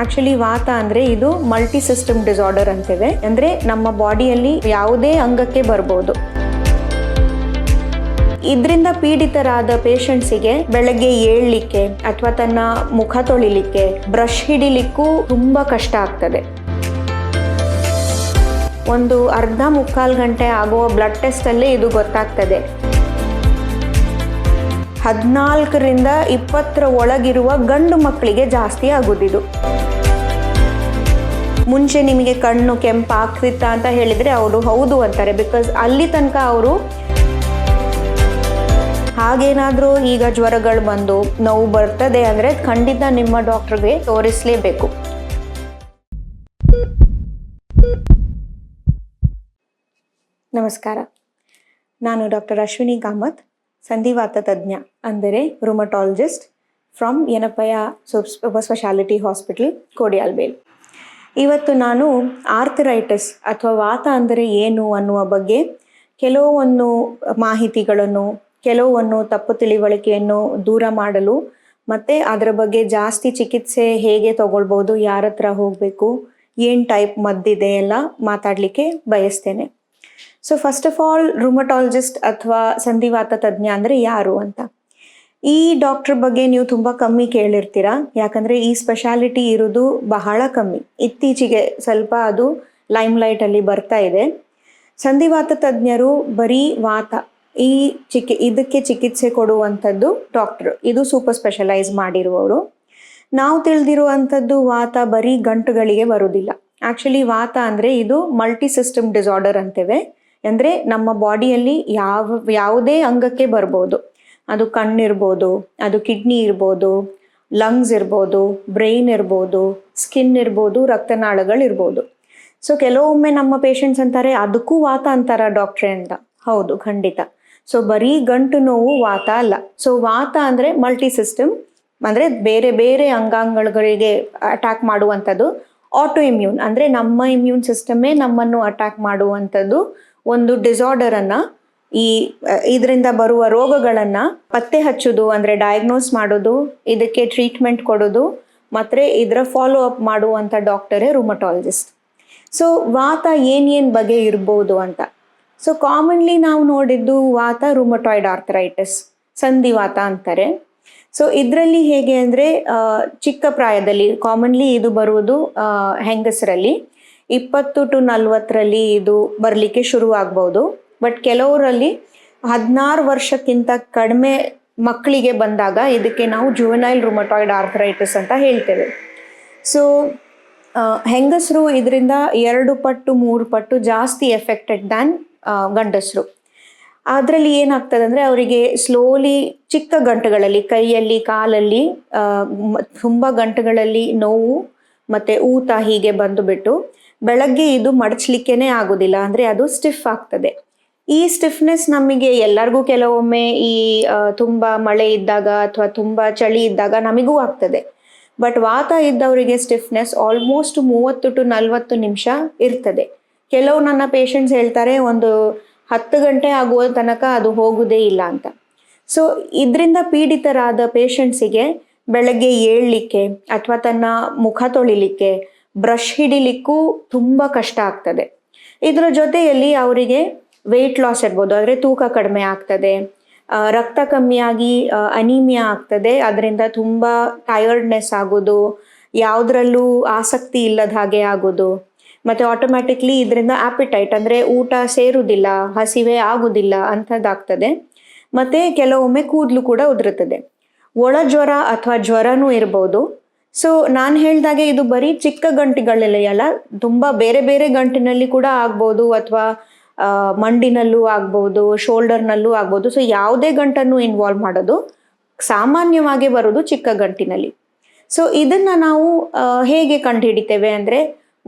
Actually ವಾತ ಅಂದ್ರೆ ಇದು ಮಲ್ಟಿ ಸಿಸ್ಟಮ್ ಡಿಸಾರ್ಡರ್ ಅಂತೇವೆ ಅಂದ್ರೆ ನಮ್ಮ ಬಾಡಿಯಲ್ಲಿ ಯಾವುದೇ ಅಂಗಕ್ಕೆ ಬರ್ಬೋದು. ಇದರಿಂದ ಪೀಡಿತರಾದ ಪೇಷಂಟ್ಸಿಗೆ ಬೆಳಗ್ಗೆ ಏಳಲಿಕ್ಕೆ ಅಥವಾ ತನ್ನ ಮುಖ ತೊಳಿಲಿಕ್ಕೆ ಬ್ರಷ್ ಹಿಡಿಲಿಕ್ಕೂ ತುಂಬಾ ಕಷ್ಟ ಆಗ್ತದೆ. ಒಂದು ಅರ್ಧ ಮುಕ್ಕಾಲು ಗಂಟೆ ಆಗುವ ಬ್ಲಡ್ ಟೆಸ್ಟ್ ಅಲ್ಲೇ ಇದು ಗೊತ್ತಾಗ್ತದೆ. ಹದಿನಾಲ್ಕರಿಂದ ಇಪ್ಪತ್ತರ ಒಳಗಿರುವ ಗಂಡು ಮಕ್ಕಳಿಗೆ ಜಾಸ್ತಿ ಆಗುದಿದು. ಮುಂಚೆ ನಿಮಗೆ ಕಣ್ಣು, ಕೆಂಪು ಆಗ್ತಿತ್ತಾ ಅಂತ ಹೇಳಿದರೆ ಅವರು ಹೌದು ಅಂತಾರೆ. ಬಿಕಾಸ್ ಅಲ್ಲಿ ತನಕ ಅವರು ಹಾಗೇನಾದರೂ ಈಗ ಜ್ವರಗಳು ಬಂದು ನೋವು ಬರ್ತದೆ ಅಂದರೆ ಖಂಡಿತ ನಿಮ್ಮ ಡಾಕ್ಟ್ರಿಗೆ ತೋರಿಸಲೇಬೇಕು. ನಮಸ್ಕಾರ. ನಾನು ಡಾಕ್ಟರ್ ಅಶ್ವಿನಿ ಕಾಮತ್, ಸಂಧಿವಾತ ತಜ್ಞ, ಅಂದರೆ rheumatologist from Yenepoya specialty hospital Kodialbail ಇವತ್ತು ನಾನು ಆರ್ಥರೈಟಿಸ್ ಅಥವಾ ವಾತ ಅಂದರೆ ಏನು ಅನ್ನುವ ಬಗ್ಗೆ ಕೆಲವೊಂದು ಮಾಹಿತಿಗಳನ್ನು, ಕೆಲವೊಂದು ತಪ್ಪು ತಿಳಿವಳಿಕೆಯನ್ನು ದೂರ ಮಾಡಲು ಮತ್ತು ಅದರ ಬಗ್ಗೆ ಜಾಸ್ತಿ ಚಿಕಿತ್ಸೆ ಹೇಗೆ ತಗೊಳ್ಬೋದು ಯಾರ ಹತ್ರ ಹೋಗಬೇಕು, ಏನು ಟೈಪ್ ಮದ್ದಿದೆ ಎಲ್ಲ ಮಾತಾಡಲಿಕ್ಕೆ ಬಯಸ್ತೇನೆ. So first of all rheumatologist ಅಥವಾ ಸಂಧಿವಾತ ತಜ್ಞ ಅಂದರೆ ಯಾರು ಅಂತ? ಈ ಡಾಕ್ಟರ್ ಬಗ್ಗೆ ನೀವು ತುಂಬ ಕಮ್ಮಿ ಕೇಳಿರ್ತೀರಾ? ಯಾಕಂದ್ರೆ ಈ ಸ್ಪೆಷಾಲಿಟಿ ಇರೋದು ಬಹಳ ಕಮ್ಮಿ. ಇತ್ತೀಚೆಗೆ ಸ್ವಲ್ಪ ಅದು ಲೈಮ್ ಲೈಟ್ ಅಲ್ಲಿ ಬರ್ತಾ ಇದೆ. ಸಂಧಿವಾತ ತಜ್ಞರು ಬರೀ ವಾತ, ಈ ಚಿಕಿ, ಇದಕ್ಕೆ ಚಿಕಿತ್ಸೆ ಕೊಡುವಂಥದ್ದು ಡಾಕ್ಟರ್. ಇದು ಸೂಪರ್ ಸ್ಪೆಷಲೈಸ್ ಮಾಡಿರುವವರು. ನಾವು ತಿಳಿದಿರುವಂಥದ್ದು ವಾತ ಬರೀ ಗಂಟುಗಳಿಗೆ ಬರುವುದಿಲ್ಲ. ಆ್ಯಕ್ಚುಲಿ ವಾತ ಅಂದರೆ ಇದು ಮಲ್ಟಿ ಸಿಸ್ಟಮ್ ಡಿಸಾರ್ಡರ್ ಅಂತೇವೆ. ಅಂದರೆ ನಮ್ಮ ಬಾಡಿಯಲ್ಲಿ ಯಾವ, ಯಾವುದೇ ಅಂಗಕ್ಕೆ ಬರ್ಬೋದು. ಅದು ಕಣ್ಣಿರ್ಬೋದು, ಅದು ಕಿಡ್ನಿ ಇರ್ಬೋದು ಲಂಗ್ಸ್ ಇರ್ಬೋದು ಬ್ರೈನ್ ಇರ್ಬೋದು ಸ್ಕಿನ್ ಇರ್ಬೋದು, ರಕ್ತನಾಳಗಳಿರ್ಬೋದು. ಸೊ ಕೆಲವೊಮ್ಮೆ ನಮ್ಮ ಪೇಷಂಟ್ಸ್ ಅಂತಾರೆ, ಅದಕ್ಕೂ ವಾತ ಅಂತಾರ ಡಾಕ್ಟ್ರೆ ಅಂತ. ಹೌದು, ಖಂಡಿತ. ಸೊ ಬರೀ ಗಂಟು ನೋವು ವಾತ ಅಲ್ಲ. ಸೊ ವಾತ ಅಂದರೆ ಮಲ್ಟಿ ಸಿಸ್ಟಮ್ ಅಂದರೆ ಬೇರೆ ಬೇರೆ ಅಂಗಾಂಗಗಳಿಗೆ ಅಟ್ಯಾಕ್ ಮಾಡುವಂಥದ್ದು ಆಟೋ ಇಮ್ಯೂನ್ ಅಂದರೆ ನಮ್ಮ ಇಮ್ಯೂನ್ ಸಿಸ್ಟಮೇ ನಮ್ಮನ್ನು ಅಟ್ಯಾಕ್ ಮಾಡುವಂಥದ್ದು ಒಂದು ಡಿಸಾರ್ಡರನ್ನು ಈ ಇದರಿಂದ ಬರುವ ರೋಗಗಳನ್ನು ಪತ್ತೆ ಹಚ್ಚೋದು, ಅಂದ್ರೆ ಡಯಾಗ್ನೋಸ್ ಮಾಡೋದು, ಇದಕ್ಕೆ ಟ್ರೀಟ್ಮೆಂಟ್ ಕೊಡೋದು, ಮತ್ತೆ ಇದರ ಫಾಲೋ ಅಪ್ ಮಾಡುವಂಥ ಡಾಕ್ಟರೇ ರೂಮಟಾಲಜಿಸ್ಟ್ ಸೊ ವಾತ ಏನೇನು ಬಗೆ ಇರಬಹುದು ಅಂತ. ಸೊ ಕಾಮನ್ಲಿ ನಾವು ನೋಡಿದ್ದು ವಾತ ರುಮಟಾಯ್ಡ್ ಆರ್ಥರೈಟಿಸ್ ಸಂಧಿವಾತ ಅಂತಾರೆ. ಸೊ ಇದರಲ್ಲಿ ಹೇಗೆ ಅಂದರೆ ಚಿಕ್ಕ ಪ್ರಾಯದಲ್ಲಿ ಕಾಮನ್ಲಿ ಇದು ಬರುವುದು ಹೆಂಗಸರಲ್ಲಿ. ಇಪ್ಪತ್ತು ಟು ನಲ್ವತ್ತರಲ್ಲಿ ಇದು ಬರಲಿಕ್ಕೆ ಶುರು ಆಗ್ಬೋದು ಬಟ್ ಕೆಲವರಲ್ಲಿ ಹದಿನಾರು ವರ್ಷಕ್ಕಿಂತ ಕಡಿಮೆ ಮಕ್ಕಳಿಗೆ ಬಂದಾಗ ಇದಕ್ಕೆ ನಾವು ಜುವೆನೈಲ್ ರುಮಟಾಯ್ಡ್ ಆರ್ಥರೈಟಿಸ್ ಅಂತ ಹೇಳ್ತೇವೆ. ಸೊ ಹೆಂಗಸರು ಇದರಿಂದ ಎರಡು ಪಟ್ಟು, ಮೂರು ಪಟ್ಟು ಜಾಸ್ತಿ ಎಫೆಕ್ಟೆಡ್ ದ್ಯಾನ್ ಗಂಡಸರು. ಅದರಲ್ಲಿ ಏನಾಗ್ತದೆ ಅಂದರೆ ಅವರಿಗೆ ಸ್ಲೋಲಿ ಚಿಕ್ಕ ಗಂಟುಗಳಲ್ಲಿ, ಕೈಯಲ್ಲಿ, ಕಾಲಲ್ಲಿ ತುಂಬ ಗಂಟುಗಳಲ್ಲಿ ನೋವು ಮತ್ತು ಊತ ಹೀಗೆ ಬಂದುಬಿಟ್ಟು ಬೆಳಗ್ಗೆ ಇದು ಮಡಚಲಿಕ್ಕೇನೆ ಆಗೋದಿಲ್ಲ. ಅಂದರೆ ಅದು ಸ್ಟಿಫ್ ಆಗ್ತದೆ. ಈ ಸ್ಟಿಫ್ನೆಸ್ ನಮಗೆ ಎಲ್ಲರಿಗೂ ಕೆಲವೊಮ್ಮೆ ಈ ತುಂಬ ಮಳೆ ಇದ್ದಾಗ ಅಥವಾ ತುಂಬ ಚಳಿ ಇದ್ದಾಗ ನಮಗೂ ಆಗ್ತದೆ. ಬಟ್ ವಾತ ಇದ್ದವರಿಗೆ ಸ್ಟಿಫ್ನೆಸ್ ಆಲ್ಮೋಸ್ಟ್ ಮೂವತ್ತು ಟು ನಲ್ವತ್ತು ನಿಮಿಷ ಇರ್ತದೆ. ಕೆಲವು ನನ್ನ ಪೇಷಂಟ್ಸ್ ಹೇಳ್ತಾರೆ, ಒಂದು ಹತ್ತು ಗಂಟೆ ಆಗುವ ತನಕ ಅದು ಹೋಗುವುದೇ ಇಲ್ಲ ಅಂತ. ಸೊ ಇದರಿಂದ ಪೀಡಿತರಾದ ಪೇಷಂಟ್ಸಿಗೆ ಬೆಳಗ್ಗೆ ಏಳಲಿಕ್ಕೆ ಅಥವಾ ತನ್ನ ಮುಖ ತೊಳಿಲಿಕ್ಕೆ ಬ್ರಷ್ ಹಿಡಿಲಿಕ್ಕೂ ತುಂಬ ಕಷ್ಟ ಆಗ್ತದೆ. ಇದರ ಜೊತೆಯಲ್ಲಿ ಅವರಿಗೆ ವೆಯ್ಟ್ ಲಾಸ್ ಇರ್ಬೋದು, ಆದರೆ ತೂಕ ಕಡಿಮೆ ಆಗ್ತದೆ. ರಕ್ತ ಕಮ್ಮಿಯಾಗಿ ಅನಿಮಿಯಾ ಆಗ್ತದೆ. ಅದರಿಂದ ತುಂಬ ಟಯರ್ಡ್ನೆಸ್ ಆಗೋದು, ಯಾವುದ್ರಲ್ಲೂ ಆಸಕ್ತಿ ಇಲ್ಲದ ಹಾಗೆ ಆಗೋದು. ಮತ್ತು ಆಟೋಮ್ಯಾಟಿಕ್ಲಿ ಇದರಿಂದ ಆಪಿಟೈಟ್ ಅಂದರೆ ಊಟ ಸೇರುವುದಿಲ್ಲ ಹಸಿವೆ ಆಗುವುದಿಲ್ಲ ಅಂಥದ್ದಾಗ್ತದೆ ಮತ್ತು ಕೆಲವೊಮ್ಮೆ ಕೂದಲು ಕೂಡ ಉದುರುತ್ತದೆ. ಒಳ ಜ್ವರ ಅಥವಾ ಜ್ವರನೂ ಇರ್ಬೋದು. ಸೊ ನಾನು ಹೇಳಿದಾಗೆ ಇದು ಬರೀ ಚಿಕ್ಕ ಗಂಟುಗಳಲ್ಲಿ ಅಲ್ಲ, ತುಂಬ ಬೇರೆ ಬೇರೆ ಗಂಟಿನಲ್ಲಿ ಕೂಡ ಆಗ್ಬೋದು, ಅಥವಾ ಮಂಡಿನಲ್ಲೂ ಆಗ್ಬೋದು, ಶೋಲ್ಡರ್ನಲ್ಲೂ ಆಗ್ಬೋದು. ಸೊ ಯಾವುದೇ ಗಂಟನ್ನು ಇನ್ವಾಲ್ವ್ ಮಾಡೋದು ಸಾಮಾನ್ಯವಾಗಿ ಬರೋದು ಚಿಕ್ಕ ಗಂಟಿನಲ್ಲಿ. ಸೊ ಇದನ್ನು ನಾವು ಹೇಗೆ ಕಂಡುಹಿಡಿತೇವೆ ಅಂದರೆ,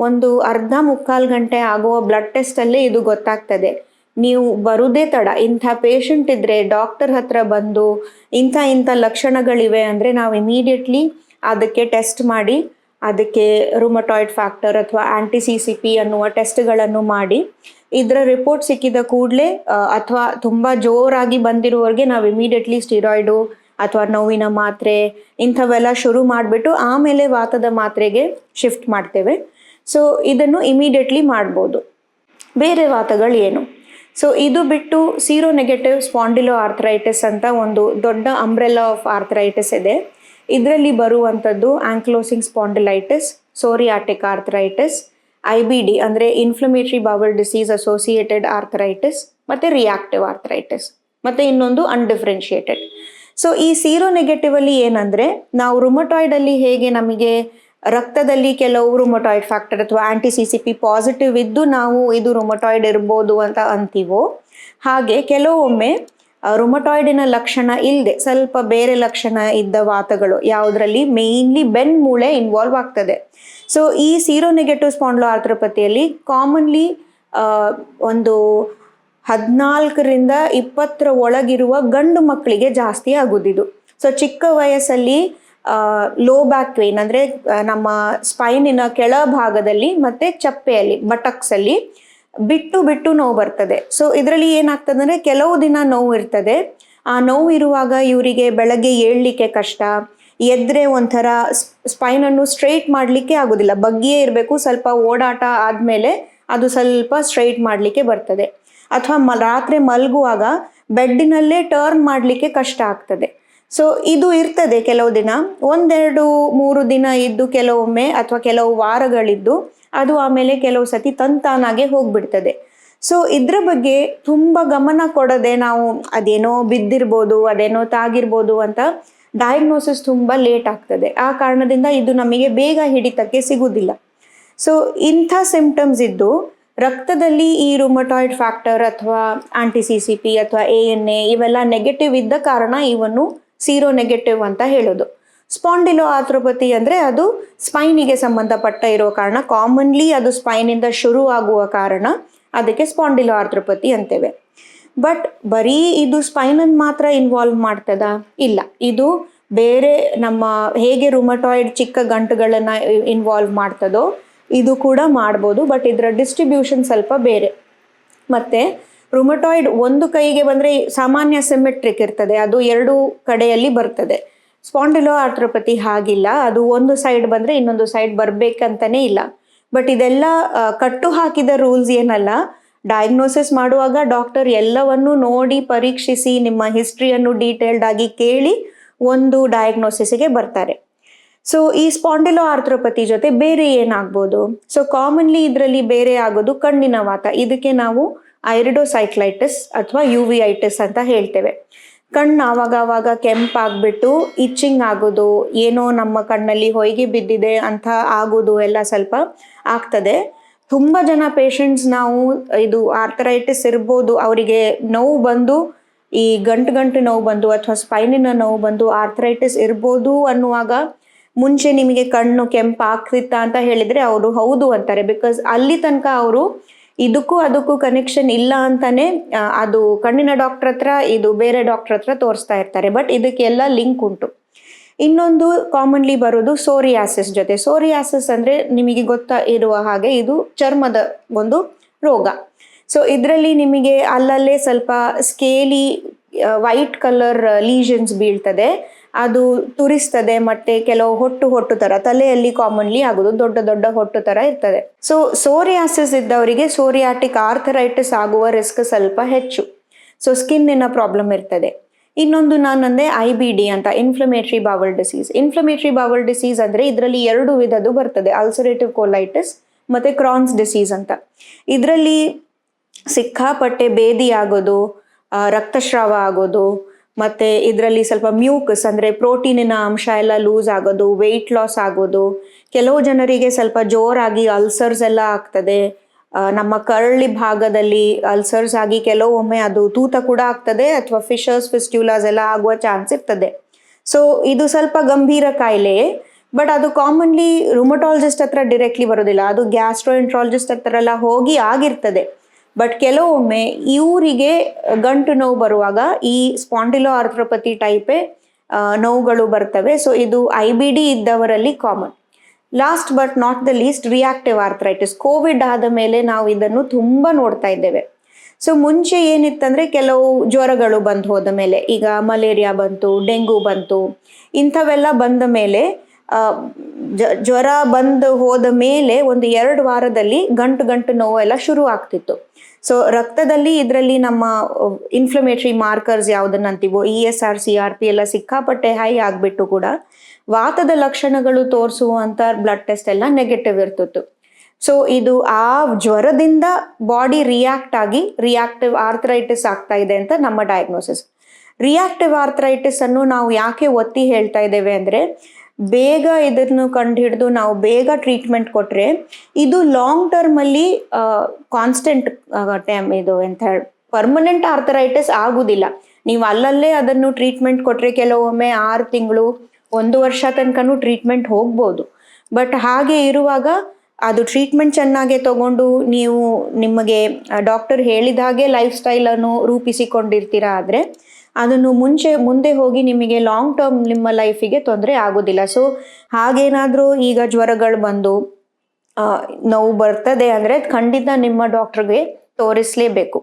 ಒಂದು ಅರ್ಧ ಮುಕ್ಕಾಲು ಗಂಟೆ ಆಗುವ ಬ್ಲಡ್ ಟೆಸ್ಟಲ್ಲೇ ಇದು ಗೊತ್ತಾಗ್ತದೆ. ನೀವು ಬರುದೇ ತಡ. ಇಂಥ ಪೇಷಂಟ್ ಇದ್ದರೆ ಡಾಕ್ಟರ್ ಹತ್ರ ಬಂದು ಇಂಥ ಇಂಥ ಲಕ್ಷಣಗಳಿವೆ ಅಂದರೆ ನಾವು ಇಮಿಡಿಯೇಟ್ಲಿ ಅದಕ್ಕೆ ಟೆಸ್ಟ್ ಮಾಡಿ, ಅದಕ್ಕೆ ರುಮಟಾಯ್ಡ್ ಫ್ಯಾಕ್ಟರ್ ಅಥವಾ ಆಂಟಿ ಸಿ ಸಿ ಪಿ ಅನ್ನುವ ಟೆಸ್ಟ್ಗಳನ್ನು ಮಾಡಿ ಇದರ ರಿಪೋರ್ಟ್ ಸಿಕ್ಕಿದ ಕೂಡಲೇ ಅಥವಾ ತುಂಬ ಜೋರಾಗಿ ಬಂದಿರುವವರಿಗೆ ನಾವು ಇಮಿಡಿಯೇಟ್ಲಿ ಸ್ಟಿರಾಯ್ಡು ಅಥವಾ ನೋವಿನ ಮಾತ್ರೆ, ಇಂಥವೆಲ್ಲ ಶುರು ಮಾಡಿಬಿಟ್ಟು ಆಮೇಲೆ ವಾತದ ಮಾತ್ರೆಗೆ ಶಿಫ್ಟ್ ಮಾಡ್ತೇವೆ. ಸೊ ಇದನ್ನು ಇಮಿಡಿಯೇಟ್ಲಿ ಮಾಡ್ಬೋದು. ಬೇರೆ ವಾತಗಳು ಏನು? ಸೊ ಇದು ಬಿಟ್ಟು ಸೀರೋ ನೆಗೆಟಿವ್ ಸ್ಪಾಂಡಿಲೋ ಆರ್ಥರೈಟಿಸ್ ಅಂತ ಒಂದು ದೊಡ್ಡ ಅಂಬ್ರೆಲಾ ಆಫ್ ಆರ್ಥರೈಟಿಸ್ ಇದೆ. ಇದರಲ್ಲಿ ಬರುವಂಥದ್ದು ankylosing spondylitis psoriatic arthritis I B D ಅಂದರೆ inflammatory bowel disease associated arthritis ಮತ್ತು ರಿಯಾಕ್ಟಿವ್ ಆರ್ಥರೈಟಿಸ್ ಮತ್ತು ಇನ್ನೊಂದು ಅನ್ಡಿಫ್ರೆನ್ಷಿಯೇಟೆಡ್ ಸೊ ಈ ಸೀರೋ ನೆಗೆಟಿವಲ್ಲಿ ಏನಂದ್ರೆ ನಾವು ರುಮಟಾಯ್ಡ್ ಅಲ್ಲಿ ಹೇಗೆ ನಮಗೆ ರಕ್ತದಲ್ಲಿ ಕೆಲವು ರುಮಟಾಯ್ಡ್ ಫ್ಯಾಕ್ಟರ್ ಅಥವಾ anti C C P positive ಇದ್ದು ನಾವು ಇದು ರುಮಟಾಯ್ಡ್ ಇರ್ಬೋದು ಅಂತ ಅಂತೀವೋ, ಹಾಗೆ ಕೆಲವೊಮ್ಮೆ ರುಮಟಾಯ್ಡಿನ ಲಕ್ಷಣ ಇಲ್ಲದೆ ಸ್ವಲ್ಪ ಬೇರೆ ಲಕ್ಷಣ ಇದ್ದ ವಾತಗಳು, ಯಾವುದರಲ್ಲಿ ಮೇಯ್ನ್ಲಿ ಬೆನ್ ಮೂಳೆ ಇನ್ವಾಲ್ವ್ ಆಗ್ತದೆ. ಸೊ ಈ ಸೀರೋ ನೆಗೆಟಿವ್ ಸ್ಪಾಂಡ್ಲೋ ಆರ್ಥ್ರೋಪತಿಯಲ್ಲಿ ಕಾಮನ್ಲಿ ಒಂದು ಹದಿನಾಲ್ಕರಿಂದ ಇಪ್ಪತ್ತರ ಒಳಗಿರುವ ಗಂಡು ಮಕ್ಕಳಿಗೆ ಜಾಸ್ತಿ ಆಗೋದಿದು. ಸೊ ಚಿಕ್ಕ ವಯಸ್ಸಲ್ಲಿ ಲೋ ಬ್ಯಾಕ್ ಪೇನ್ ಅಂದರೆ ನಮ್ಮ ಸ್ಪೈನಿನ ಕೆಳಭಾಗದಲ್ಲಿ ಮತ್ತು ಚಪ್ಪೆಯಲ್ಲಿ ಬಟಕ್ಸಲ್ಲಿ ಬಿಟ್ಟು ಬಿಟ್ಟು ನೋವು ಬರ್ತದೆ. ಸೊ ಇದರಲ್ಲಿ ಏನಾಗ್ತದೆ ಕೆಲವು ದಿನ ನೋವು ಇರ್ತದೆ. ಆ ನೋವು ಇರುವಾಗ ಇವರಿಗೆ ಬೆಳಗ್ಗೆ ಏಳಲಿಕ್ಕೆ ಕಷ್ಟ ಎದ್ರೆ ಒಂಥರ ಸ್ಪೈನನ್ನು ಸ್ಟ್ರೈಟ್ ಮಾಡಲಿಕ್ಕೆ ಆಗೋದಿಲ್ಲ. ಬಗ್ಗಿಯೇ ಇರಬೇಕು, ಸ್ವಲ್ಪ ಓಡಾಟ ಆದಮೇಲೆ ಅದು ಸ್ವಲ್ಪ ಸ್ಟ್ರೈಟ್ ಮಾಡಲಿಕ್ಕೆ ಬರ್ತದೆ. ಅಥವಾ ಮ, ರಾತ್ರಿ ಮಲಗುವಾಗ ಬೆಡ್ಡಿನಲ್ಲೇ ಟರ್ನ್ ಮಾಡಲಿಕ್ಕೆ ಕಷ್ಟ ಆಗ್ತದೆ. ಸೊ ಇದು ಇರ್ತದೆ ಕೆಲವು ದಿನ. ಒಂದೆರಡು, ಮೂರು ದಿನ ಇದ್ದು ಕೆಲವೊಮ್ಮೆ ಅಥವಾ ಕೆಲವು ವಾರಗಳಿದ್ದು ಅದು ಆಮೇಲೆ ಕೆಲವು ಸತಿ ತಂತಾನಾಗೆ ಹೋಗ್ಬಿಡ್ತದೆ. ಸೊ ಇದ್ರ ಬಗ್ಗೆ ತುಂಬ ಗಮನ ಕೊಡದೆ ನಾವು ಅದೇನೋ ಬಿದ್ದಿರ್ಬೋದು, ಅದೇನೋ ತಾಗಿರ್ಬೋದು ಅಂತ ಡಯಾಗ್ನೋಸಿಸ್ ತುಂಬ ಲೇಟ್ ಆಗ್ತದೆ. ಆ ಕಾರಣದಿಂದ ಇದು ನಮಗೆ ಬೇಗ ಹಿಡಿತಕ್ಕೆ ಸಿಗುವುದಿಲ್ಲ ಸೊ ಇಂಥ ಸಿಂಪ್ಟಮ್ಸ್ ಇದ್ದು ರಕ್ತದಲ್ಲಿ ಈ ರುಮಟಾಯ್ಡ್ ಫ್ಯಾಕ್ಟರ್ ಅಥವಾ ಆಂಟಿ ಸಿ ಸಿ ಪಿ ಅಥವಾ ಎ ಎನ್ ಎ ಇವೆಲ್ಲ ನೆಗೆಟಿವ್ ಇದ್ದ ಕಾರಣ ಇವನ್ನು ಸೀರೋ ನೆಗೆಟಿವ್ ಅಂತ ಹೇಳೋದು. ಸ್ಪಾಂಡಿಲೋ ಆಥ್ರೋಪತಿ ಅಂದರೆ ಅದು ಸ್ಪೈನಿಗೆ ಸಂಬಂಧಪಟ್ಟ ಇರೋ ಕಾರಣ. ಕಾಮನ್ಲಿ ಅದು ಸ್ಪೈನಿಂದ ಶುರು ಆಗುವ ಕಾರಣ ಅದಕ್ಕೆ ಸ್ಪಾಂಡಿಲೋ ಆರ್ಥ್ರೋಪತಿ ಅಂತೇವೆ. ಬಟ್ ಬರೀ ಇದು ಸ್ಪೈನನ್ನು ಮಾತ್ರ ಇನ್ವಾಲ್ವ್ ಮಾಡ್ತದ? ಇಲ್ಲ. ಇದು ಬೇರೆ ನಮ್ಮ ಹೇಗೆ ರುಮಟಾಯ್ಡ್ ಚಿಕ್ಕ ಗಂಟುಗಳನ್ನು ಇನ್ವಾಲ್ವ್ ಮಾಡ್ತದೋ, ಇದು ಕೂಡ ಮಾಡ್ಬೋದು ಬಟ್ ಇದರ ಡಿಸ್ಟ್ರಿಬ್ಯೂಷನ್ ಸ್ವಲ್ಪ ಬೇರೆ. ಮತ್ತು ರುಮಟಾಯ್ಡ್ ಒಂದು ಕೈಗೆ ಬಂದರೆ ಸಾಮಾನ್ಯ ಸಿಮೆಟ್ರಿಕ್ ಇರ್ತದೆ, ಅದು ಎರಡು ಕಡೆಯಲ್ಲಿ ಬರ್ತದೆ. ಸ್ಪಾಂಡಿಲೋ ಆರ್ಥ್ರೋಪತಿ ಹಾಗಿಲ್ಲ, ಅದು ಒಂದು ಸೈಡ್ ಬಂದರೆ ಇನ್ನೊಂದು ಸೈಡ್ ಬರಬೇಕಂತನೇ ಇಲ್ಲ. ಬಟ್ ಇದೆಲ್ಲ ಕಟ್ಟು ಹಾಕಿದ ರೂಲ್ಸ್ ಏನಲ್ಲ ಡಯಾಗ್ನೋಸಿಸ್ ಮಾಡುವಾಗ ಡಾಕ್ಟರ್ ಎಲ್ಲವನ್ನು ನೋಡಿ ಪರೀಕ್ಷಿಸಿ ನಿಮ್ಮ ಹಿಸ್ಟ್ರಿಯನ್ನು ಡೀಟೇಲ್ಡ್ ಆಗಿ ಕೇಳಿ ಒಂದು ಡಯಾಗ್ನೋಸಿಸ್ಗೆ ಬರ್ತಾರೆ. ಸೊ ಈ ಸ್ಪಾಂಡಿಲೋ ಆರ್ಥ್ರೋಪತಿ ಜೊತೆ ಬೇರೆ ಏನಾಗ್ಬೋದು? ಸೊ ಕಾಮನ್ಲಿ ಇದರಲ್ಲಿ ಬೇರೆ ಆಗೋದು ಕಣ್ಣಿನ ವಾತ. ಇದಕ್ಕೆ ನಾವು ಐರಿಡೋಸೈಕ್ಲೈಟಿಸ್ ಅಥವಾ ಯುವಿಐಟಿಸ್ ಅಂತ ಹೇಳ್ತೇವೆ. ಕಣ್ಣು ಆವಾಗ ಆವಾಗ ಕೆಂಪಾಗ್ಬಿಟ್ಟು ಇಚ್ಚಿಂಗ್ ಆಗೋದು, ಏನೋ ನಮ್ಮ ಕಣ್ಣಲ್ಲಿ ಹೊಯ್ಗೆ ಬಿದ್ದಿದೆ ಅಂತ ಆಗೋದು ಎಲ್ಲ ಸ್ವಲ್ಪ ಆಗ್ತದೆ. ತುಂಬ ಜನ ಪೇಷಂಟ್ಸ್ ನಾವು, ಇದು ಆರ್ಥರೈಟಿಸ್ ಇರ್ಬೋದು, ಅವರಿಗೆ ನೋವು ಬಂದು, ಈ ಗಂಟು ಗಂಟು ನೋವು ಬಂದು ಅಥವಾ ಸ್ಪೈನಿನ ನೋವು ಬಂದು ಆರ್ಥರೈಟಿಸ್ ಇರ್ಬೋದು ಅನ್ನುವಾಗ ಮುಂಚೆ ನಿಮಗೆ ಕಣ್ಣು, ಕೆಂಪು ಅಂತ ಹೇಳಿದರೆ ಅವರು ಹೌದು ಅಂತಾರೆ. ಬಿಕಾಸ್ ಅಲ್ಲಿ ತನಕ ಅವರು ಇದಕ್ಕೂ ಅದಕ್ಕೂ ಕನೆಕ್ಷನ್ ಇಲ್ಲ ಅಂತಾನೆ ಅದು ಕಣ್ಣಿನ ಡಾಕ್ಟರ್ ಹತ್ರ, ಇದು ಬೇರೆ ಡಾಕ್ಟರ್ ಹತ್ರ ತೋರಿಸ್ತಾ ಇರ್ತಾರೆ. ಬಟ್ ಇದಕ್ಕೆಲ್ಲ ಲಿಂಕ್ ಉಂಟು. ಇನ್ನೊಂದು ಕಾಮನ್ಲಿ ಬರೋದು ಸೋರಿಯಾಸಿಸ್ ಜೊತೆ. ಸೋರಿಯಾಸಿಸ್ ಅಂದರೆ ನಿಮಗೆ ಗೊತ್ತಾ ಇರುವ ಹಾಗೆ ಇದು ಚರ್ಮದ ಒಂದು ರೋಗ. ಸೊ ಇದರಲ್ಲಿ ನಿಮಗೆ ಅಲ್ಲಲ್ಲೇ ಸ್ವಲ್ಪ ಸ್ಕೇಲಿ ವೈಟ್ ಕಲರ್ ಲೀಷನ್ಸ್ ಬೀಳ್ತದೆ. ಅದು ತುರಿಸ್ತದೆ, ಮತ್ತೆ ಕೆಲವು ಹೊಟ್ಟು ಹೊಟ್ಟು ತರ, ತಲೆಯಲ್ಲಿ ಕಾಮನ್ಲಿ ಆಗೋದು, ದೊಡ್ಡ ದೊಡ್ಡ ಹೊಟ್ಟು ತರ ಇರ್ತದೆ. ಸೊ ಸೋರಿಯಾಸಿಸ್ ಇದ್ದವರಿಗೆ ಸೋರಿಯಾಟಿಕ್ ಆರ್ಥರೈಟಿಸ್ ಆಗುವ ರಿಸ್ಕ್ ಸ್ವಲ್ಪ ಹೆಚ್ಚು. ಸೊ ಸ್ಕಿನ್ನಿನ ಪ್ರಾಬ್ಲಮ್ ಇರ್ತದೆ. ಇನ್ನೊಂದು ನಾನಂದೆ ಐ ಬಿ ಡಿ ಅಂತ inflammatory bowel disease inflammatory bowel disease ಅಂದರೆ ಇದರಲ್ಲಿ ಎರಡು ವಿಧದ್ದು ಬರ್ತದೆ. ಅಲ್ಸರೇಟಿವ್ ಕೋಲೈಟಿಸ್ ಮತ್ತು ಕ್ರಾನ್ಸ್ ಡಿಸೀಸ್ ಅಂತ. ಇದರಲ್ಲಿ ಸಿಕ್ಕಾಪಟ್ಟೆ ಬೇದಿ ಆಗೋದು ರಕ್ತಸ್ರಾವ ಆಗೋದು, ಮತ್ತು ಇದರಲ್ಲಿ ಸ್ವಲ್ಪ ಮ್ಯೂಕಸ್ ಅಂದರೆ ಪ್ರೋಟೀನಿನ ಅಂಶ ಎಲ್ಲ ಲೂಸ್ ಆಗೋದು ವೆಯ್ಟ್ ಲಾಸ್ ಆಗೋದು. ಕೆಲವು ಜನರಿಗೆ ಸ್ವಲ್ಪ ಜೋರಾಗಿ ಅಲ್ಸರ್ಸ್ ಎಲ್ಲ ಆಗ್ತದೆ. ನಮ್ಮ ಕರಳಿ ಭಾಗದಲ್ಲಿ ಅಲ್ಸರ್ಸ್ ಆಗಿ ಕೆಲವೊಮ್ಮೆ ಅದು ತೂತ ಕೂಡ ಆಗ್ತದೆ ಅಥವಾ ಫಿಶರ್ಸ್ ಫಿಸ್ಟ್ಯೂಲಾಸ್ ಎಲ್ಲ ಆಗುವ ಚಾನ್ಸ್ ಇರ್ತದೆ. ಸೊ ಇದು ಸ್ವಲ್ಪ ಗಂಭೀರ ಕಾಯಿಲೆ ಬಟ್ ಅದು ಕಾಮನ್ಲಿ ರುಮಟಾಲಜಿಸ್ಟ್ ಹತ್ರ ಡೈರೆಕ್ಟ್ಲಿ ಬರೋದಿಲ್ಲ. ಅದು ಗ್ಯಾಸ್ಟ್ರೋಎಂಟ್ರಾಲಜಿಸ್ಟ್ ಹತ್ರ ಎಲ್ಲ ಹೋಗಿ ಆಗಿರ್ತದೆ. ಬಟ್ ಕೆಲವೊಮ್ಮೆ ಇವರಿಗೆ ಗಂಟು ನೋವು ಬರುವಾಗ ಈ ಸ್ಪಾಂಡಿಲೋ ಆರ್ಥ್ರೋಪತಿ ಟೈಪೇ ನೋವುಗಳು ಬರ್ತವೆ. ಸೊ ಇದು I B D ಇದ್ದವರಲ್ಲಿ common last but not the least reactive arthritis covid ಆದ ಮೇಲೆ ನಾವು ಇದನ್ನು ತುಂಬ ನೋಡ್ತಾ ಇದ್ದೇವೆ. ಸೊ ಮುಂಚೆ ಏನಿತ್ತಂದ್ರೆ ಕೆಲವು ಜ್ವರಗಳು ಬಂದು ಹೋದ ಮೇಲೆ, ಈಗ ಮಲೇರಿಯಾ ಬಂತು, ಡೆಂಗು ಬಂತು, ಇಂಥವೆಲ್ಲ ಬಂದ ಮೇಲೆ ಜ್ವರ ಬಂದು ಹೋದ ಮೇಲೆ ಒಂದು ಎರಡು ವಾರದಲ್ಲಿ ಗಂಟು ಗಂಟು ನೋವು ಎಲ್ಲ ಶುರು ಆಗ್ತಿತ್ತು. ಸೊ ರಕ್ತದಲ್ಲಿ ಇದರಲ್ಲಿ ನಮ್ಮ ಇನ್ಫ್ಲಮೇಟರಿ ಮಾರ್ಕರ್ಸ್ ಯಾವುದನ್ನ ಅಂತೀವೋ E S R C R P ಎಲ್ಲ ಸಿಕ್ಕಾಪಟ್ಟೆ ಹೈ ಆಗಿಬಿಟ್ಟು ಕೂಡ ವಾತದ ಲಕ್ಷಣಗಳು ತೋರಿಸುವಂಥ ಬ್ಲಡ್ ಟೆಸ್ಟ್ ಎಲ್ಲ ನೆಗೆಟಿವ್ ಇರ್ತಿತ್ತು. ಸೊ ಇದು ಆ ಜ್ವರದಿಂದ ಬಾಡಿ ರಿಯಾಕ್ಟ್ ಆಗಿ ರಿಯಾಕ್ಟಿವ್ ಆರ್ಥರೈಟಿಸ್ ಆಗ್ತಾ ಇದೆ ಅಂತ ನಮ್ಮ ಡಯಾಗ್ನೋಸಿಸ್ ರಿಯಾಕ್ಟಿವ್ ಆರ್ಥರೈಟಿಸ್ ಅನ್ನು ನಾವು ಯಾಕೆ ಒತ್ತಿ ಹೇಳ್ತಾ ಇದ್ದೇವೆ ಅಂದರೆ, ಬೇಗ ಇದನ್ನು ಕಂಡುಹಿಡಿದು ನಾವು ಬೇಗ ಟ್ರೀಟ್ಮೆಂಟ್ ಕೊಟ್ಟರೆ ಇದು ಲಾಂಗ್ ಟರ್ಮಲ್ಲಿ ಕಾನ್ಸ್ಟೆಂಟ್ ಟೈಮ್ ಇದು ಅಂತ ಹೇಳಿ ಪರ್ಮನೆಂಟ್ ಆರ್ಥರೈಟಿಸ್ ಆಗುದಿಲ್ಲ. ನೀವು ಅಲ್ಲಲ್ಲೇ ಅದನ್ನು ಟ್ರೀಟ್ಮೆಂಟ್ ಕೊಟ್ಟರೆ ಕೆಲವೊಮ್ಮೆ ಆರು ತಿಂಗಳು ಒಂದು ವರ್ಷ ತನಕನೂ ಟ್ರೀಟ್ಮೆಂಟ್ ಹೋಗ್ಬೋದು. ಬಟ್ ಹಾಗೆ ಇರುವಾಗ ಅದು ಟ್ರೀಟ್ಮೆಂಟ್ ಚೆನ್ನಾಗೆ ತಗೊಂಡು ನೀವು ನಿಮಗೆ ಡಾಕ್ಟರ್ ಹೇಳಿದ ಹಾಗೆ ಲೈಫ್ ಸ್ಟೈಲನ್ನು ರೂಪಿಸಿಕೊಂಡಿರ್ತೀರಾ ಆದರೆ ಅದನ್ನು ಮುಂಚೆ, ಮುಂದೆ ಹೋಗಿ ನಿಮಗೆ ಲಾಂಗ್ ಟರ್ಮ್ ನಿಮ್ಮ ಲೈಫಿಗೆ ತೊಂದರೆ ಆಗೋದಿಲ್ಲ. ಸೊ ಹಾಗೇನಾದರೂ ಈಗ ಜ್ವರಗಳು ಬಂದು ನೋವು ಬರ್ತದೆ ಅಂದರೆ ಖಂಡಿತ ನಿಮ್ಮ ಡಾಕ್ಟ್ರಿಗೆ ತೋರಿಸಲೇಬೇಕು.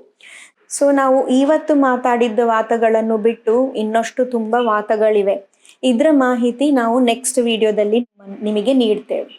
ಸೊ ನಾವು ಇವತ್ತು ಮಾತಾಡಿದ್ದ ವಾತಗಳನ್ನು ಬಿಟ್ಟು ಇನ್ನಷ್ಟು ತುಂಬ ವಾತಗಳಿವೆ. ಇದರ ಮಾಹಿತಿ ನಾವು ನೆಕ್ಸ್ಟ್ ವಿಡಿಯೋದಲ್ಲಿ ನಿಮಗೆ ನೀಡ್ತೇವೆ.